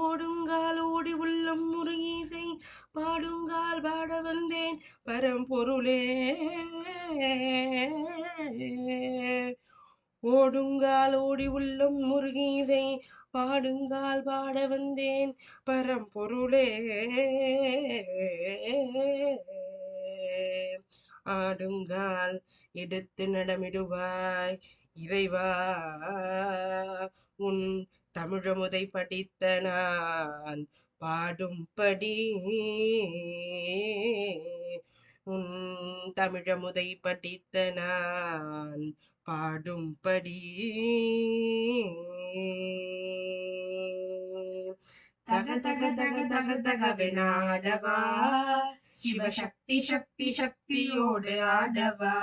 ஓடுங்கால் ஓடி உள்ளம் முருகீசை பாடுங்கால் பாட வந்தேன். பரம்பொருளே ஓடுங்கால் ஓடி உள்ளம் முருகீசை பாடுங்கால் பாட வந்தேன். பரம்பொருளே ஆடுங்கால் எடுத்து நடமிடுவாய் இறைவா உன் தமிழமுதை படித்த நான் பாடும்படி உன் தமிழமுதை படித்த நான் பாடும்படி தக தக தக தக தகவெனாடவா சிவசக்தி சக்தி சக்தியோடு ஆடவா.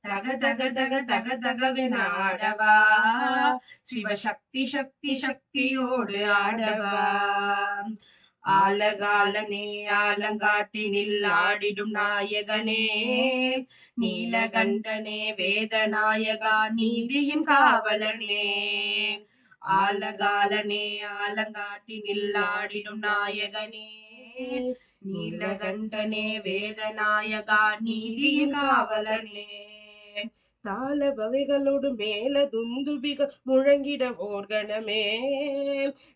தக தக தக தக தகவென ஆடவா. சிவசக்தி சக்தி சக்தியோடு ஆடவா. ஆலகாலனே ஆலங்காட்டினில் ஆடிடும் நாயகனே நீலகண்டனே வேதநாயகா நீதியின் காவலனே. ஆலகாலனே ஆலங்காட்டினில் ஆடிடும் நாயகனே நீலகண்டனே வேதநாயகா நீதியின் காவலனே தாள வகைகளோடு மேல துந்துபிக முழங்கிட ஓர்கணமே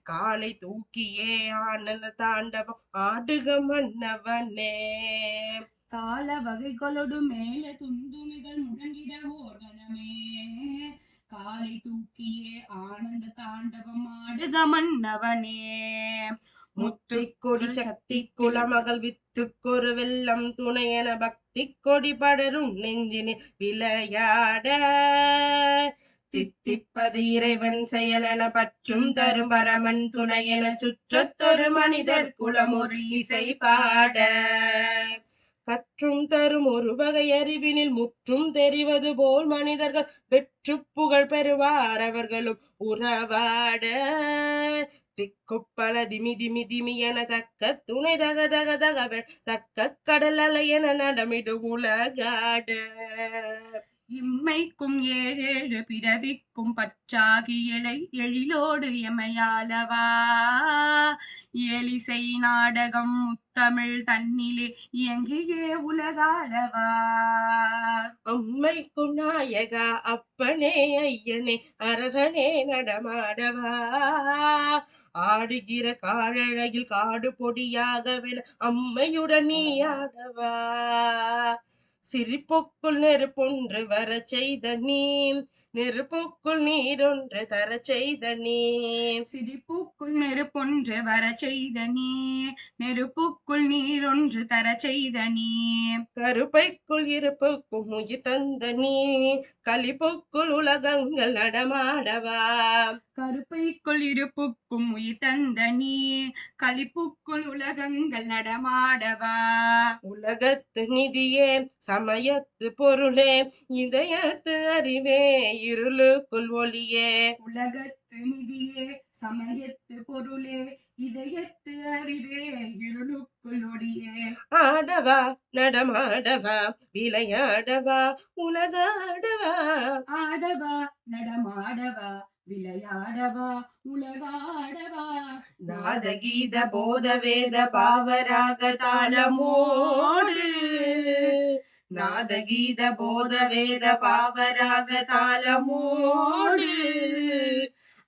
காலை தூக்கியே ஆனந்த தாண்டவம் ஆடுக மன்னவனே. தாள வகைகளோடு மேல துந்துமிகள் முழங்கிட ஓர்கணமே காலை தூக்கியே ஆனந்த தாண்டவம் ஆடுக மன்னவனே. முத்துக்கொடி சக்தி குலமகள் வித்துக்கொரு வெள்ளம் துணையென பக்தி கொடி படரும் நெஞ்சினில் விளையாட. தித்திப்பது இறைவன் செயலென பற்றும் தரும் பரமன் துணையென சுற்றத்தொரு மனிதர் குலமொரு இசை பாட. கற்றும் தரும் ஒரு வகை அறிவினில் முற்றும் தெரிவது போல் மனிதர்கள் பெற்று புகழ் பெறுவார் அவர்களும் உறவாட. திக்குப்பல திமி திமி திமி என தக்க துணை தக தக தகவ தக்க கடல் அலை என நடமிடு உலகாட. இம்மைக்கும் ஏழேழு பிறவிக்கும் பற்றாகி எழை எழிலோடு எமையாலவா எலிசை நாடகம் தமிழ் தன்னிலே இயங்கியே உலகாலவா அம்மை குநாயகா அப்பனே ஐயனே அரசனே நடமாடவா. ஆடுகிற காழழகில் காடு பொடியாகவென அம்மையுடன் நீ ஆடவா. சிரிப்புக்குள் நெருப்பொன்று வர செய்த நீ நெருப்புக்குள் நீரொன்று தர செய்த நீ. சிரிப்புக்குள் நெருப்பொன்று வர செய்த நீ. நெருப்புக்குள் நீரொன்று தர செய்த நீ. கருப்பைக்குள் இருப்புக்கும் உயிர் தந்த நீ. களிப்புக்குள் உலகங்கள் நடமாடவா. கருப்பைக்குள் இருப்புக்கும் உயிர் தந்த நீ. களிப்புக்குள் உலகங்கள் நடமாடவா. உலகத்து நிதியே சமயத்து பொருளே இதயத்து அறிவே இருளுக்குள் ஒளியே உலகத்து நிதியே சமயத்து பொருளே இதயத்து அறிவே இருளுக்குள் ஒளியே ஆடவா நடமாடவா விளையாடவா உலகாடவா. ஆடவா நடமாடவா விளையாடவா உலகாடவா. நாதகீத போத வேத பாவராக தாளமோடு நாதகீத போத வேத பாவராக தாளமோடு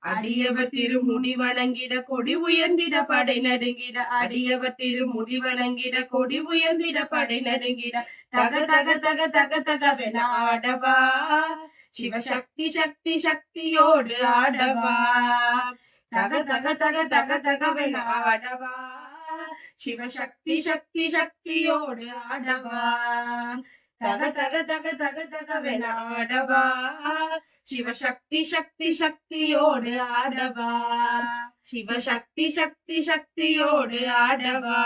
அடியவர் திருமுடி வணங்கிட கொடி உயர்ந்திட படை நடுங்கிட அடியவர் திருமுடி வணங்கிட கொடி உயர்ந்திட படை நடுங்கிட. தக தக தக தக தகவென ஆடவா. சிவசக்தி சக்தி சக்தியோடு ஆடவா. தக தக தக தக தகவென ஆடவா. சிவசக்தி சக்தி சக்தியோடு ஆடவா. தக தக தக தக தகவென ஆடவா. சிவசக்தி சக்தி சக்தியோடு ஆடவா. சிவசக்தி சக்தி சக்தியோடு ஆடவா.